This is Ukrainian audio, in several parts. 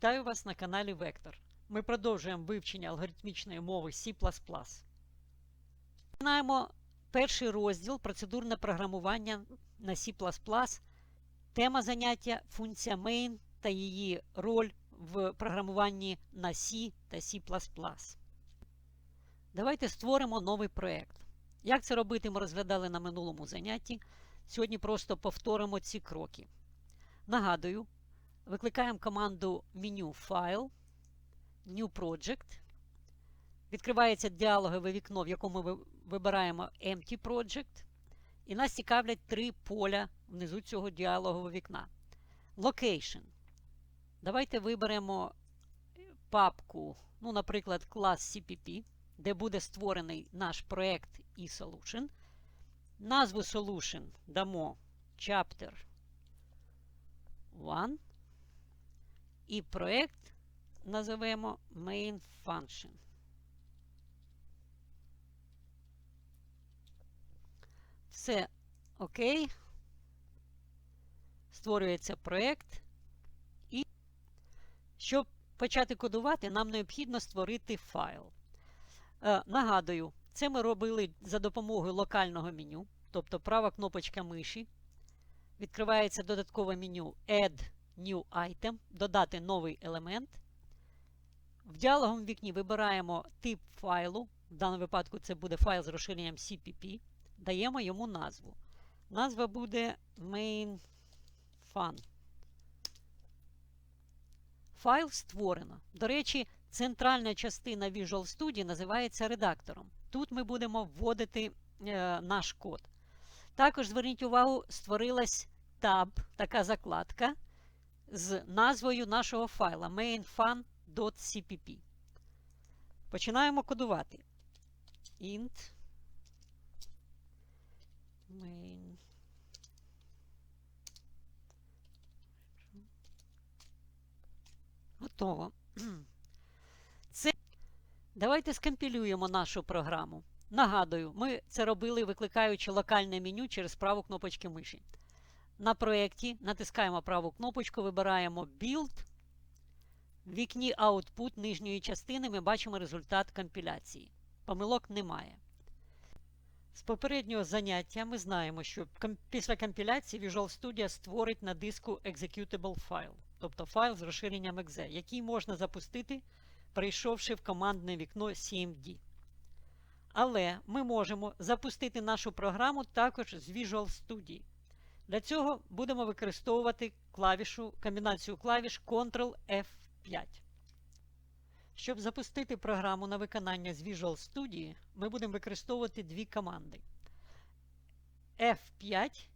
Вітаю вас на каналі Вектор. Ми продовжуємо вивчення алгоритмічної мови C. Починаємо перший розділ процедурне програмування на C. Тема заняття функція main та її роль в програмуванні на C та C. Давайте створимо новий проєкт. Як це робити, ми розглядали на минулому занятті. Сьогодні просто повторимо ці кроки. Нагадую, викликаємо команду меню Файл, New Project. Відкривається діалогове вікно, в якому ми вибираємо Empty Project. І нас цікавлять три поля внизу цього діалогового вікна. Location. Давайте виберемо папку, ну, наприклад, клас CPP, де буде створений наш проєкт і Solution. Назву Solution дамо Chapter 1. І проєкт називаємо Main Function. Все окей. Створюється проєкт. І щоб почати кодувати, нам необхідно створити файл. Е, нагадую, це ми робили за допомогою локального меню, тобто права кнопочка миші. Відкривається додаткове меню Add New Item, додати новий елемент. В діалоговому вікні вибираємо тип файлу. В даному випадку це буде файл з розширенням CPP. Даємо йому назву. Назва буде main fun. Файл створено. До речі, центральна частина Visual Studio називається редактором. Тут ми будемо вводити е, наш код. Також зверніть увагу, створилась таб, така закладка з назвою нашого файла mainfun.cpp. Починаємо кодувати. int main Готово. Це Давайте скомпілюємо нашу програму. Нагадую, ми це робили, викликаючи локальне меню через праву кнопочки миші. На проєкті натискаємо праву кнопочку, вибираємо Build. В вікні Output нижньої частини ми бачимо результат компіляції. Помилок немає. З попереднього заняття ми знаємо, що після компіляції Visual Studio створить на диску executable файл, тобто файл з розширенням .exe, який можна запустити, прийшовши в командне вікно CMD. Але ми можемо запустити нашу програму також з Visual Studio. Для цього будемо використовувати клавішу, комбінацію клавіш Ctrl-F5. Щоб запустити програму на виконання з Visual Studio, ми будемо використовувати дві команди F5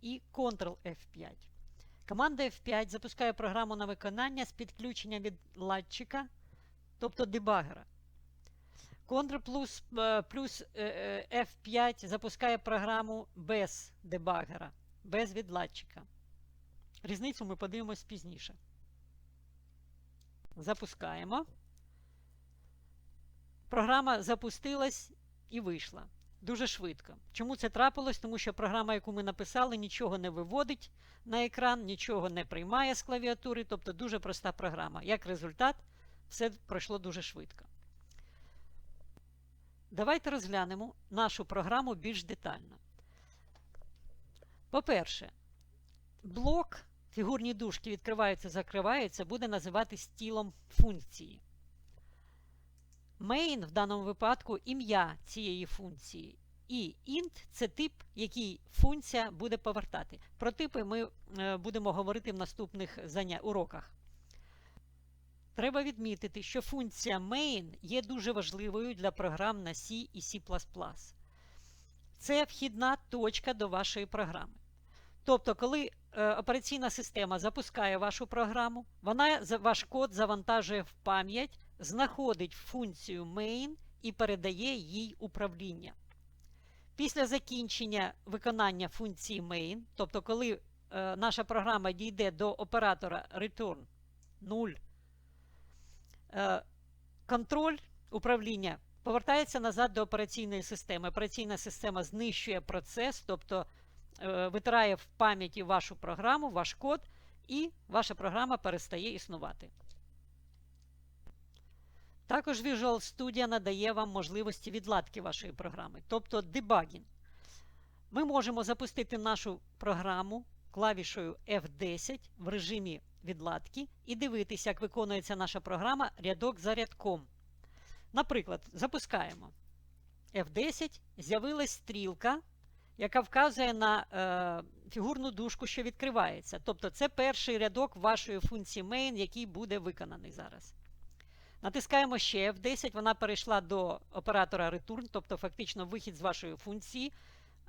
і Ctrl-F5. Команда F5 запускає програму на виконання з підключенням від ладчика, тобто дебагера. Ctrl плюс, плюс F5 запускає програму без дебагера, без відладчика. Різницю ми подивимось пізніше. Запускаємо. Програма запустилась і вийшла. Дуже швидко. Чому це трапилось? Тому що програма, яку ми написали, нічого не виводить на екран, нічого не приймає з клавіатури, тобто дуже проста програма. Як результат, все пройшло дуже швидко. Давайте розглянемо нашу програму більш детально. По-перше, блок, фігурні дужки відкриваються, закриваються, буде називатись тілом функції. Main в даному випадку ім'я цієї функції. І int це тип, який функція буде повертати. Про типи ми е, будемо говорити в наступних уроках. Треба відмітити, що функція main є дуже важливою для програм на C і C. Це вхідна точка до вашої програми. Тобто, коли е, операційна система запускає вашу програму, вона ваш код завантажує в пам'ять, знаходить функцію main і передає їй управління. Після закінчення виконання функції main, тобто, коли е, наша програма дійде до оператора return 0, е, контроль управління повертається назад до операційної системи. Операційна система знищує процес, тобто витирає в пам'яті вашу програму, ваш код, і ваша програма перестає існувати. Також Visual Studio надає вам можливості відладки вашої програми, тобто дебагінг. Ми можемо запустити нашу програму клавішою F10 в режимі відладки і дивитися, як виконується наша програма рядок за рядком. Наприклад, запускаємо F10, з'явилась стрілка, яка вказує на е, фігурну дужку, що відкривається. Тобто це перший рядок вашої функції main, який буде виконаний зараз. Натискаємо ще F10, вона перейшла до оператора return, тобто фактично вихід з вашої функції.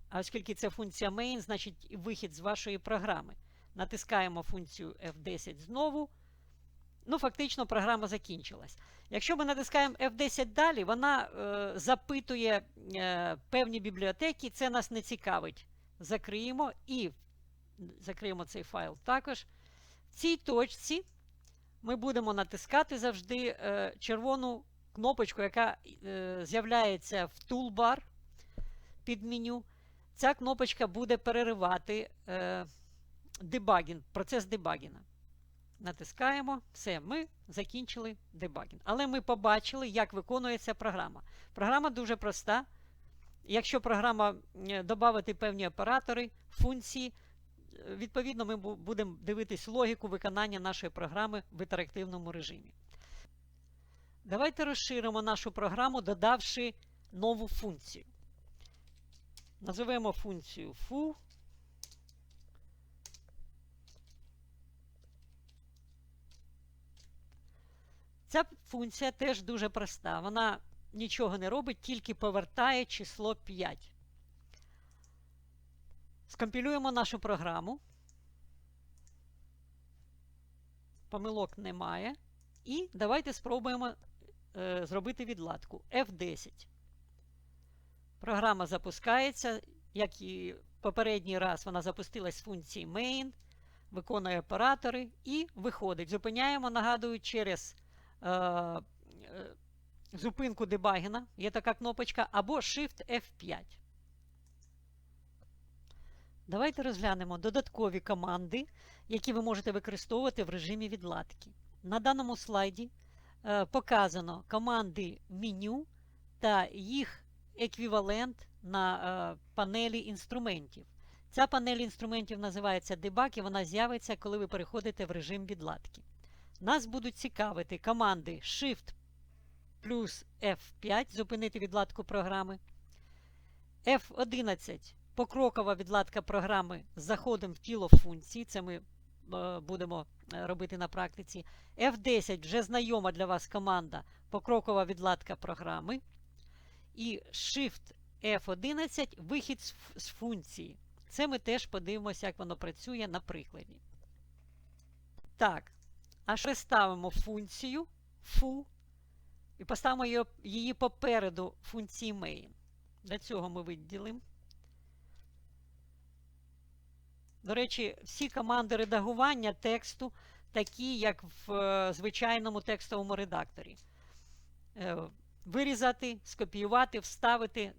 А оскільки це функція main, значить вихід з вашої програми. Натискаємо функцію F10 знову. Ну, фактично, програма закінчилась. Якщо ми натискаємо F10 далі, вона е, запитує е, певні бібліотеки, це нас не цікавить. Закриємо і закриємо цей файл також. В цій точці ми будемо натискати завжди е, червону кнопочку, яка е, з'являється в toolbar під меню. Ця кнопочка буде переривати е, дебагінг, процес дебагіна. Натискаємо, все, ми закінчили дебагінг. Але ми побачили, як виконується програма. Програма дуже проста. Якщо програма додати певні оператори, функції, е, відповідно, ми будемо дивитись логіку виконання нашої програми в інтерактивному режимі. Давайте розширимо нашу програму, додавши нову функцію. Називаємо функцію foo. Ця функція теж дуже проста. Вона нічого не робить, тільки повертає число 5. Скомпілюємо нашу програму. Помилок немає. І давайте спробуємо е, зробити відладку F10. Програма запускається, як і попередній раз, вона запустилась з функції main, виконує оператори і виходить. Зупиняємо, нагадую, через зупинку дебагіна, є така кнопочка, або Shift F5. Давайте розглянемо додаткові команди, які ви можете використовувати в режимі відладки. На даному слайді е, показано команди меню та їх еквівалент на е, панелі інструментів. Ця панель інструментів називається Debug і вона з'явиться, коли ви переходите в режим відладки. Нас будуть цікавити команди Shift плюс F5, зупинити відладку програми. F11 покрокова відладка програми з заходом в тіло функції. Це ми е, будемо е, робити на практиці. F10 вже знайома для вас команда покрокова відладка програми і Shift F11 вихід з функції. Це ми теж подивимося, як воно працює на прикладі. Так, аж переставимо функцію foo і поставимо її попереду функції main. Для цього ми виділимо. До речі, всі команди редагування тексту такі, як в е, звичайному текстовому редакторі. Е, вирізати, скопіювати, вставити.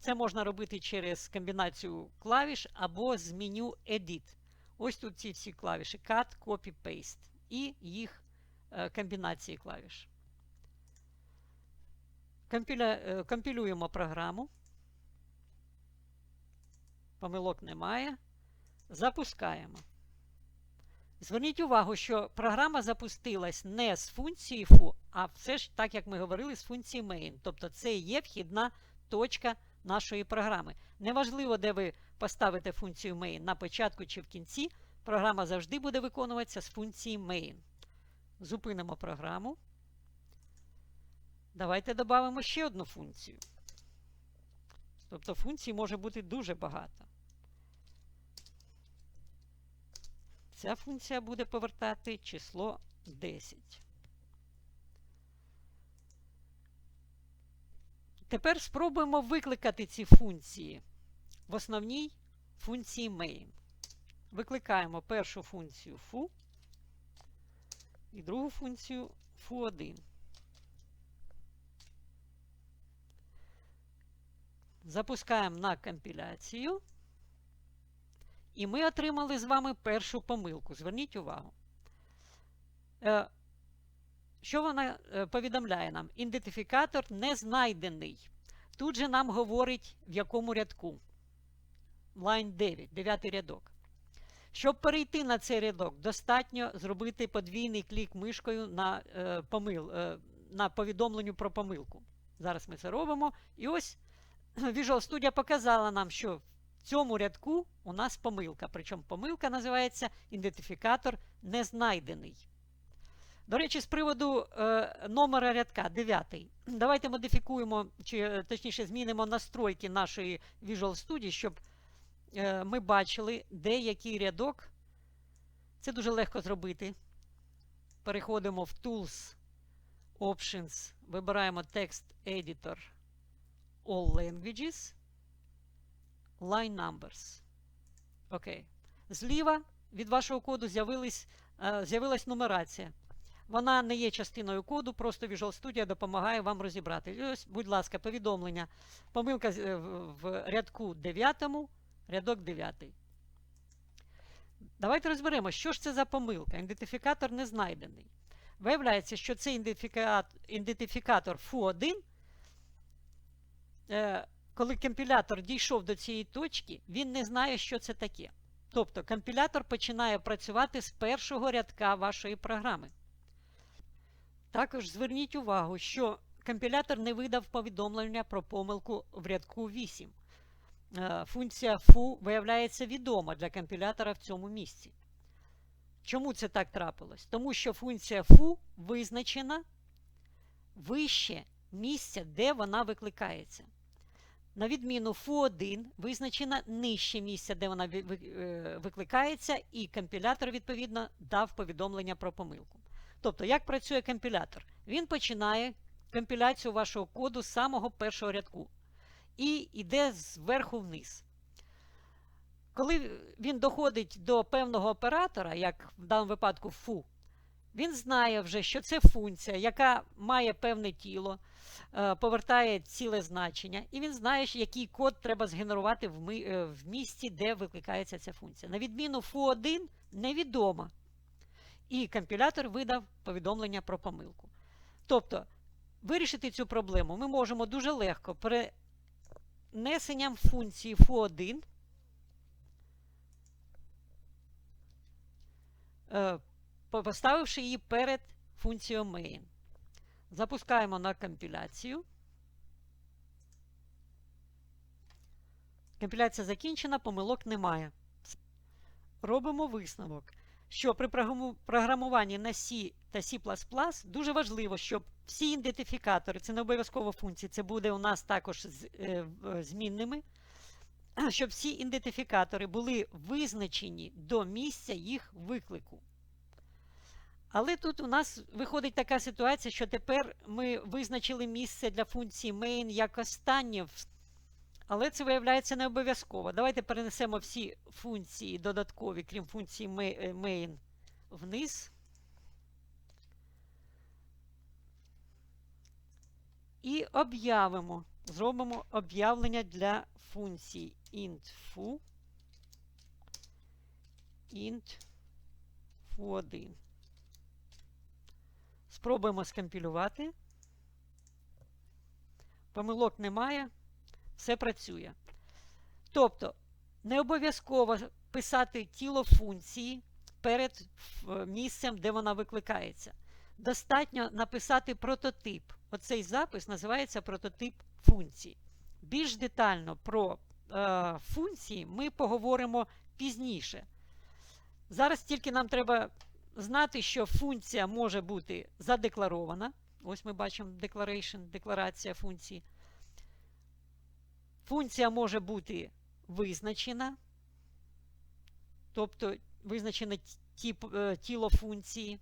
Це можна робити через комбінацію клавіш або з меню Edit. Ось тут ці всі клавіші Cut, Copy, Paste і їх е, комбінації клавіш. Компіля... Е, компілюємо програму. Помилок немає. Запускаємо. Зверніть увагу, що програма запустилась не з функції foo, а все ж, так як ми говорили, з функції main. Тобто це є вхідна точка нашої програми. Неважливо, де ви поставите функцію main на початку чи в кінці, програма завжди буде виконуватися з функції main. Зупинимо програму. Давайте додамо ще одну функцію. Тобто функцій може бути дуже багато. Ця функція буде повертати число 10. Тепер спробуємо викликати ці функції в основній функції main. Викликаємо першу функцію foo і другу функцію foo1. Запускаємо на компіляцію. І ми отримали з вами першу помилку. Зверніть увагу. Е, що вона е, повідомляє нам? Ідентифікатор не знайдений. Тут же нам говорить, в якому рядку. Line 9, 9 рядок. Щоб перейти на цей рядок, достатньо зробити подвійний клік мишкою на, е, помил, е, на повідомленню про помилку. Зараз ми це робимо. І ось Visual Studio показала нам, що в цьому рядку у нас помилка. Причому помилка називається ідентифікатор не знайдений. До речі, з приводу е, номера рядка 9. Давайте модифікуємо, чи точніше змінимо настройки нашої Visual Studio, щоб ми бачили, де який рядок. Це дуже легко зробити. Переходимо в Tools, Options, вибираємо Text Editor, All Languages, Line Numbers. Окей. Зліва від вашого коду з'явилась, е, нумерація. Вона не є частиною коду, просто Visual Studio допомагає вам розібрати. Ось, будь ласка, повідомлення. Помилка е, в рядку 9, рядок 9. Давайте розберемо, що ж це за помилка. Ідентифікатор не знайдений. Виявляється, що цей ідентифікатор FU1, е, коли компілятор дійшов до цієї точки, він не знає, що це таке. Тобто компілятор починає працювати з першого рядка вашої програми. Також зверніть увагу, що компілятор не видав повідомлення про помилку в рядку 8. Е, Функція foo виявляється відома для компілятора в цьому місці. Чому це так трапилось? Тому що функція foo визначена вище місця, де вона викликається. На відміну foo1 визначена нижче місця, де вона е, викликається, і компілятор, відповідно, дав повідомлення про помилку. Тобто, як працює компілятор? Він починає компіляцію вашого коду з самого першого рядку і йде зверху вниз. Коли він доходить до певного оператора, як в даному випадку фу, він знає вже, що це функція, яка має певне тіло, е, повертає ціле значення, і він знає, який код треба згенерувати е, в місці, де викликається ця функція. На відміну фу1 невідома. І компілятор видав повідомлення про помилку. Тобто, вирішити цю проблему ми можемо дуже легко перенесенням функції foo1 е, поставивши її перед функцією main. Запускаємо на компіляцію. Компіляція закінчена, помилок немає. Робимо висновок, що при програму- програмуванні на C та C дуже важливо, щоб всі ідентифікатори, це не обов'язково функції, це буде у нас також з- е, змінними, щоб всі ідентифікатори були визначені до місця їх виклику. Але тут у нас виходить така ситуація, що тепер ми визначили місце для функції main як останнє. в- Але це виявляється не обов'язково. Давайте перенесемо всі функції додаткові, крім функції е, main, вниз. І об'явимо. Зробимо об'явлення для функції int foo, int foo1. Спробуємо скомпілювати. Помилок немає, все працює. Тобто, не обов'язково писати тіло функції перед місцем, де вона викликається. Достатньо написати прототип. Оцей запис називається прототип функції. Більш детально про е, функції ми поговоримо пізніше. Зараз тільки нам треба знати, що функція може бути задекларована. Ось ми бачимо declaration, декларація функції. Функція може бути визначена, тобто визначене тіло функції.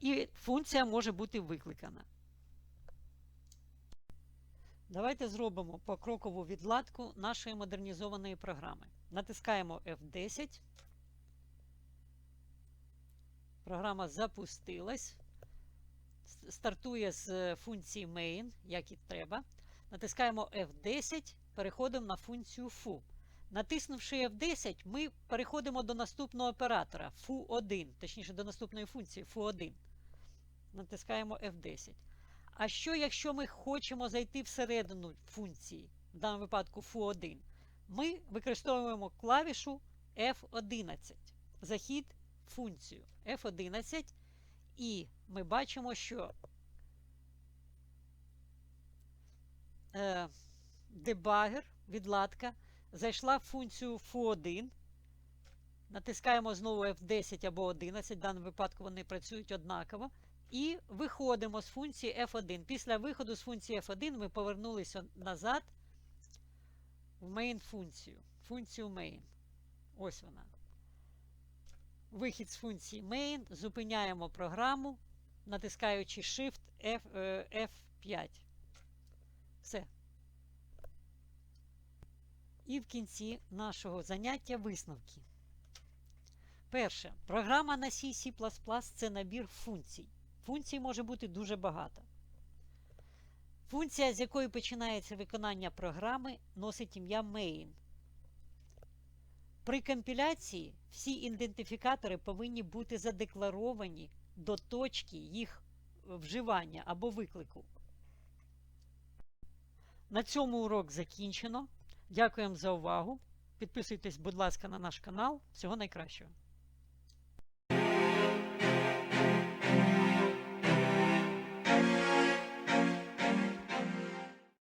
І функція може бути викликана. Давайте зробимо покрокову відладку нашої модернізованої програми. Натискаємо F10. Програма запустилась. Стартує з е, функції main, як і треба. Натискаємо F10, переходимо на функцію foo. Натиснувши F10, ми переходимо до наступного оператора foo1, точніше до наступної функції foo1. натискаємо F10. А що, якщо ми хочемо зайти всередину функції, в даному випадку FU1, ми використовуємо клавішу F11. Захід функцію F11, і ми бачимо, що е, дебагер, відладка, зайшла в функцію FU1. Натискаємо знову F10 або 11, в даному випадку вони працюють однаково. І виходимо з функції F1. Після виходу з функції F1 ми повернулися назад в main функцію. Функцію main. Ось вона. Вихід з функції main. Зупиняємо програму, натискаючи Shift F, е, F5. Все. І в кінці нашого заняття висновки. Перше. Програма на C, C++ це набір функцій. Функцій може бути дуже багато. Функція, з якої починається виконання програми, носить ім'я main. При компіляції всі ідентифікатори повинні бути задекларовані до точки їх вживання або виклику. На цьому урок закінчено. Дякуємо за увагу. Підписуйтесь, будь ласка, на наш канал. Всього найкращого.